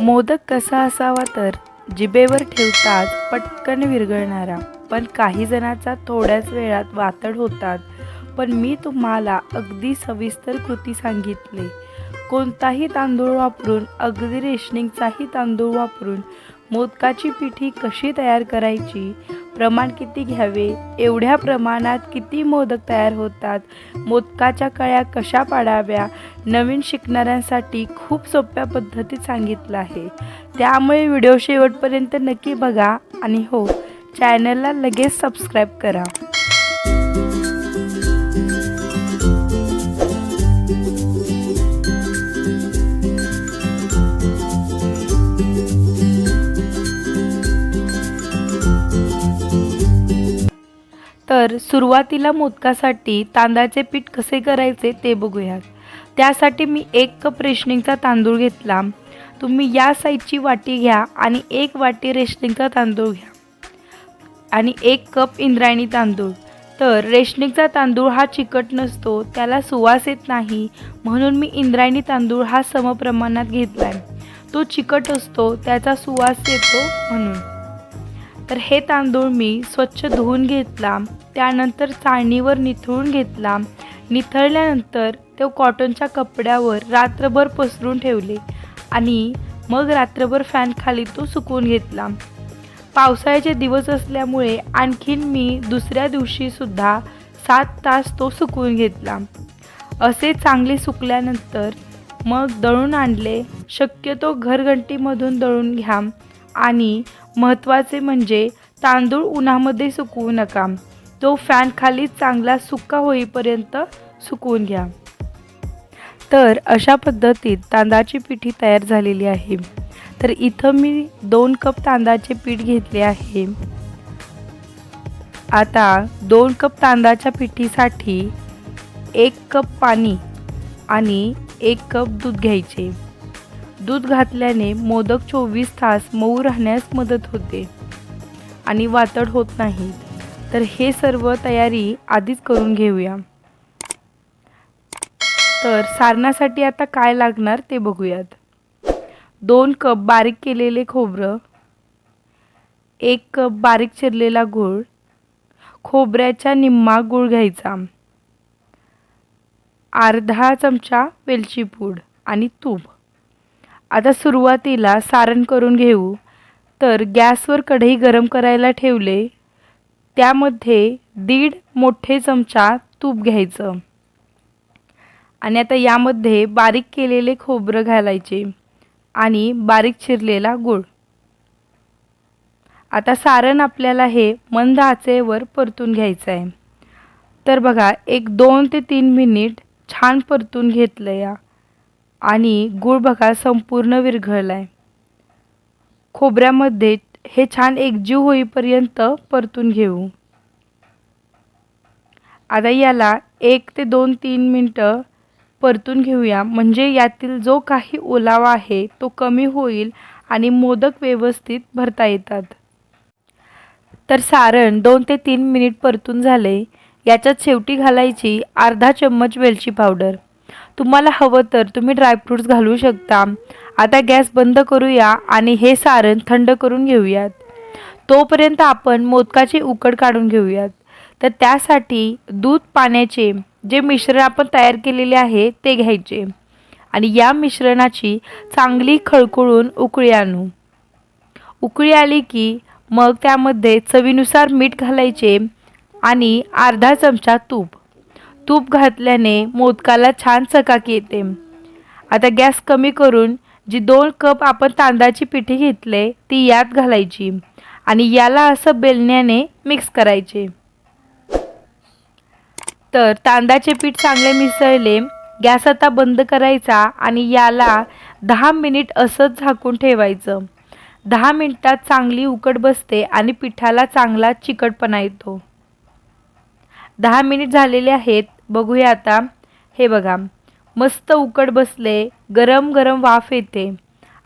मोदक कसा असावा तर जिभेवर ठेवताच पटकन विरघळणारा. पण काही जणांचा थोड्याच वेळात वातड होतात. पण मी तुम्हाला अगदी सविस्तर कृती सांगितले. कोणताही तांदूळ वापरून अगदी रेशनिंगचाही तांदूळ वापरून मोदकाची पिठी कशी तयार करायची? प्रमाण किती घ्यावे? एवढ्या प्रमाणात किती मोदक तयार होतात? मोदकाच्या कळ्या कशा पाडाव्या? नवीन शिकणाऱ्यांसाठी खूप सोप्या पद्धतीत सांगितलं आहे त्यामुळे व्हिडिओ शेवटपर्यंत नक्की बघा आणि हो चॅनलला लगेच सबस्क्राईब करा. तर सुरुवातीला मोदकासाठी तांदळाचे पीठ कसे करायचे ते बघूयात. त्यासाठी मी एक कप रेशनिंगचा तांदूळ घेतला. तुम्ही या साईजची वाटी घ्या आणि एक वाटी रेशनिंगचा तांदूळ घ्या. आणि एक कप इंद्रायणी तांदूळ. तर रेशनिंगचा तांदूळ हा चिकट नसतो त्याला सुवास येत नाही. म्हणून मी इंद्रायणी तांदूळ हा समप्रमाणात घेतला आहे तो चिकट असतो त्याचा सुवास येतो म्हणून. तर हे तांदूळ मी स्वच्छ धुवून घेतला त्यानंतर चाळणीवर निथळून घेतला. निथळल्यानंतर तो कॉटनच्या कपड्यावर रात्रभर पसरून ठेवले आणि मग रात्रभर फॅन खाली तो सुकवून घेतला. पावसाळ्याचे दिवस असल्यामुळे आणखीन मी दुसऱ्या दिवशीसुद्धा सात तास तो सुकवून घेतला. असे चांगले सुकल्यानंतर मग दळून आणले शक्यतो घरघंटीमधून दळून घ्या. आणि महत्त्वाचे म्हणजे तांदूळ उन्हामध्ये सुकवू नका. तो फॅन खाली चांगला सुका होईपर्यंत सुकवून घ्या. तर अशा पद्धतीत तांदळाची पिठी तयार झालेली आहे. तर इथं मी दोन कप तांदळाचे पीठ घेतले आहे. आता दोन कप तांदळाच्या पिठीसाठी एक कप पाणी आणि एक कप दूध घ्यायचे. दूध घातल्याने मोदक चोवीस तास मऊ राहण्यास मदत होते. आणि वातड होत नाही. तर हे सर्व तयारी आधीच करून घेऊया. तर सारणासाठी आता काय लागणार ते बघूयात. दोन कप बारीक केलेले खोबरं एक कप बारीक चिरलेला गूळ खोबऱ्याचा निम्मा गूळ घ्यायचा. अर्धा चमचा वेलची पूड आणि तूप. आता सुरुवातीला सारण करून घेऊ. तर गॅसवर कढई गरम करायला ठेवले. त्यामध्ये दीड मोठे चमचा तूप घ्यायचं. आणि आता यामध्ये बारीक केलेले खोबरं घालायचे आणि बारीक चिरलेला गूळ. आता सारण आपल्याला हे मंद आचेवर परतून घ्यायचं आहे तर बघा एक दोन ते तीन मिनिट छान परतून घेतलं या आणि गूळ बघा संपूर्ण विरघळला आहे खोबऱ्यामध्ये हे छान एकजीव होईपर्यंत परतून घेऊ. आता याला एक ते दोन तीन मिनटं परतून घेऊया. म्हणजे यातील जो काही ओलावा आहे तो कमी होईल आणि मोदक व्यवस्थित भरता येतात. तर सारण दोन ते तीन मिनिट परतून झाले. याच्यात शेवटी घालायची अर्धा चम्मच वेलची पावडर. तुम्हाला हवं तर तुम्ही ड्रायफ्रूट्स घालू शकता. आता गॅस बंद करूया आणि हे सारण थंड करून घेऊयात. तोपर्यंत आपण मोदकाची उकड काढून घेऊयात. तर त्यासाठी दूध पाण्याचे जे मिश्रण आपण तयार केलेले आहे ते घ्यायचे. आणि या मिश्रणाची चांगली खळखळून उकळी आणू. उकळी आली की मग त्यामध्ये चवीनुसार मीठ घालायचे आणि अर्धा चमचा तूप. तूप घातल्याने मोदकाला छान चकाकी येते. आता गॅस कमी करून जी दोन कप आपण तांदळाची पिठी घेतले ती यात घालायची आणि याला असं बेलण्याने मिक्स करायचे. तर तांदळाचे पीठ चांगले मिसळले गॅस आता बंद करायचा आणि याला दहा मिनिट असंच झाकून ठेवायचं. दहा मिनिटात चांगली उकड बसते आणि पिठाला चांगला चिकटपणा येतो. दहा मिनिट झालेले आहेत बघूया आता. हे बघा. मस्त उकड बसले. गरम गरम वाफ येते.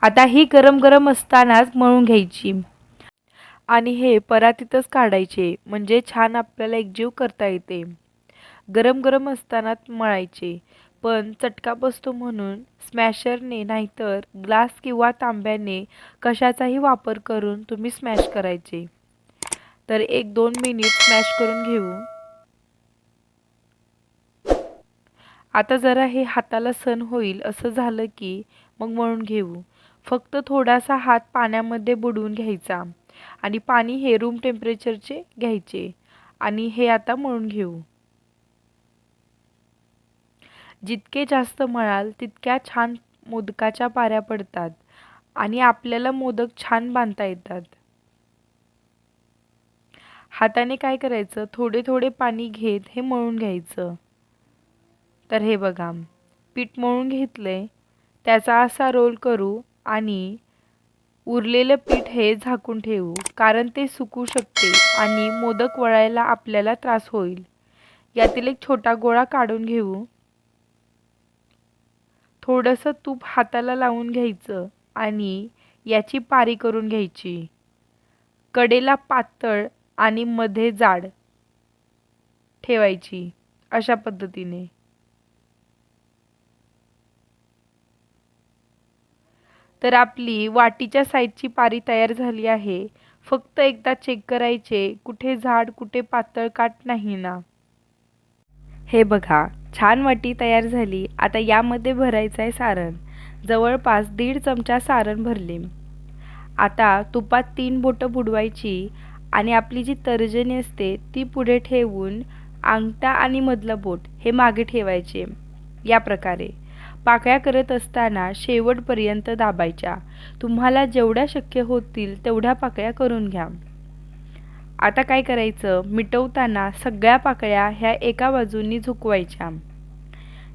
आता ही गरम गरम असतानाच मळून घ्यायची. आणि हे परातीतच काढायचे. म्हणजे छान आपल्याला एकजीव करता येते. गरम गरम असतानाच मळायचे. पण चटका बसतो म्हणून स्मॅशरने नाहीतर ग्लास किंवा तांब्याने कशाचाही वापर करून तुम्ही स्मॅश करायचे. तर एक दोन मिनिट स्मॅश करून घेऊ. आता जरा हे हाताला सण होईल असं झालं की मग मळून घेऊ. फक्त थोडासा हात पाण्यामध्ये बुडवून घ्यायचा आणि पाणी हे रूम टेम्परेचरचे घ्यायचे आणि हे आता मळून घेऊ. जितके जास्त मळाल तितक्या छान मोदकाच्या पाऱ्या पडतात आणि आपल्याला मोदक छान बांधता येतात. हाताने काय करायचं? थोडे थोडे पाणी घेत हे मळून घ्यायचं. तर हे बघा पीठ मळून घेतले त्याचा असा रोल करू आणि उरलेलं पीठ हे झाकून ठेवू कारण ते सुकू शकते आणि मोदक वळायला आपल्याला त्रास होईल. यातील एक छोटा गोळा काढून घेऊ. थोडंसं तूप हाताला लावून घ्यायचं आणि याची पारी करून घ्यायची. कडेला पातळ आणि मध्ये जाड ठेवायची अशा पद्धतीने. तर आपली वाटीच्या साईजची पारी तयार झाली आहे. फक्त एकदा चेक करायचे कुठे झाड कुठे पातळ काट नाही ना. हे बघा छान वाटी तयार झाली. आता यामध्ये भरायचं आहे सारण. जवळपास दीड चमचा सारण भरले. आता तुपात तीन बोटं बुडवायची आणि आपली जी तर्जनी असते ती पुढे ठेवून अंगठा आणि मधलं बोट हे मागे ठेवायचे. या प्रकारे. पाकळ्या करत असताना शेवटपर्यंत दाबायच्या. तुम्हाला जेवढ्या शक्य होतील तेवढ्या पाकळ्या करून घ्या. आता काय करायचं? मिटवताना सगळ्या पाकळ्या ह्या एका बाजूनी झुकवायच्या.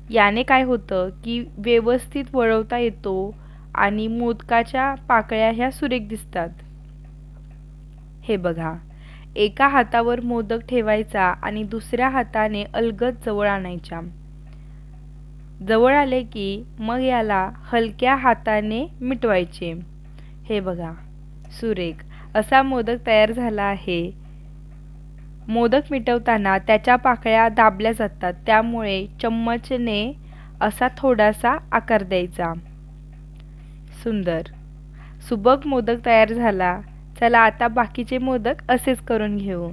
याने काय होतं की व्यवस्थित वळवता येतो आणि मोदकाच्या पाकळ्या ह्या सुरेख दिसतात. हे बघा. एका हातावर मोदक ठेवायचा आणि दुसऱ्या हाताने अलगद जवळ आणायच्या. जवळ आले की मग याला हलक्या हाताने मिटवायचे. हे बघा सुरेख असा मोदक तयार झाला आहे. मोदक मिटवताना त्याच्या पाकळ्या दाबल्या जातात त्यामुळे चम्मचने असा थोडासा आकार द्यायचा. सुंदर सुबक मोदक तयार झाला. चला आता बाकीचे मोदक असेच करून घेऊ.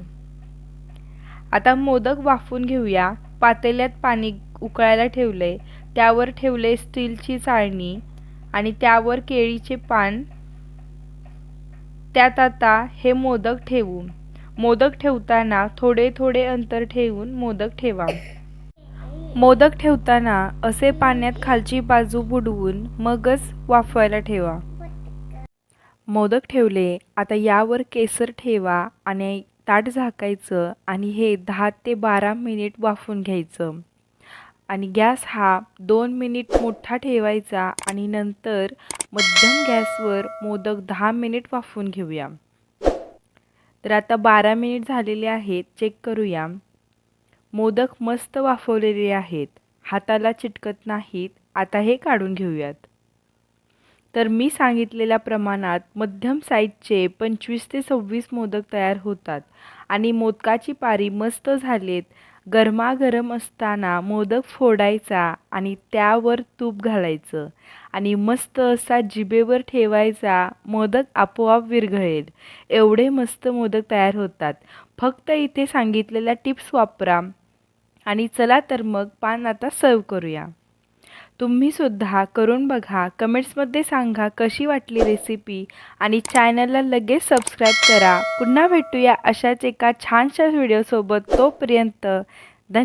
आता मोदक वाफून घेऊया. पातेल्यात पाणी उकळायला ठेवले त्यावर ठेवले स्टीलची चाळणी आणि त्यावर केळीचे पान. त्यात आता हे मोदक ठेवू मोदक ठेवताना थोडे थोडे अंतर ठेवून मोदक ठेवा. मोदक ठेवताना असे पाण्यात खालची बाजू बुडवून मगच वाफवायला ठेवा. मोदक ठेवले आता यावर केसर ठेवा आणि ताट झाकायचं आणि हे दहा ते बारा मिनिट वाफून घ्यायचं. आणि गॅस हा दोन मिनिट मोठा ठेवायचा आणि नंतर मध्यम गॅसवर मोदक दहा मिनिट वाफवून घेऊया. तर आता बारा मिनिट झालेले आहेत चेक करूया. मोदक मस्त वाफवलेले आहेत हाताला चिटकत नाहीत आता हे काढून घेऊयात. तर मी सांगितलेल्या प्रमाणात मध्यम साईजचे पंचवीस ते सव्वीस मोदक तयार होतात आणि मोदकाची पारी मस्त झालेत गरमागरम असताना मोदक फोडायचा आणि त्यावर तूप घालायचं. आणि मस्त असा जिभेवर ठेवायचा मोदक आपोआप विरघळेल. एवढे मस्त मोदक तयार होतात. फक्त इथे सांगितलेल्या टिप्स वापरा. आणि चला तर मग पान आता सर्व करूया. तुम्हीसुद्धा करून बघा. कमेंट्समध्ये सांगा कशी वाटली रेसिपी आणि चॅनलला लगेच सबस्क्राईब करा. पुन्हा भेटूया अशाच एका छानशा व्हिडिओसोबत तोपर्यंत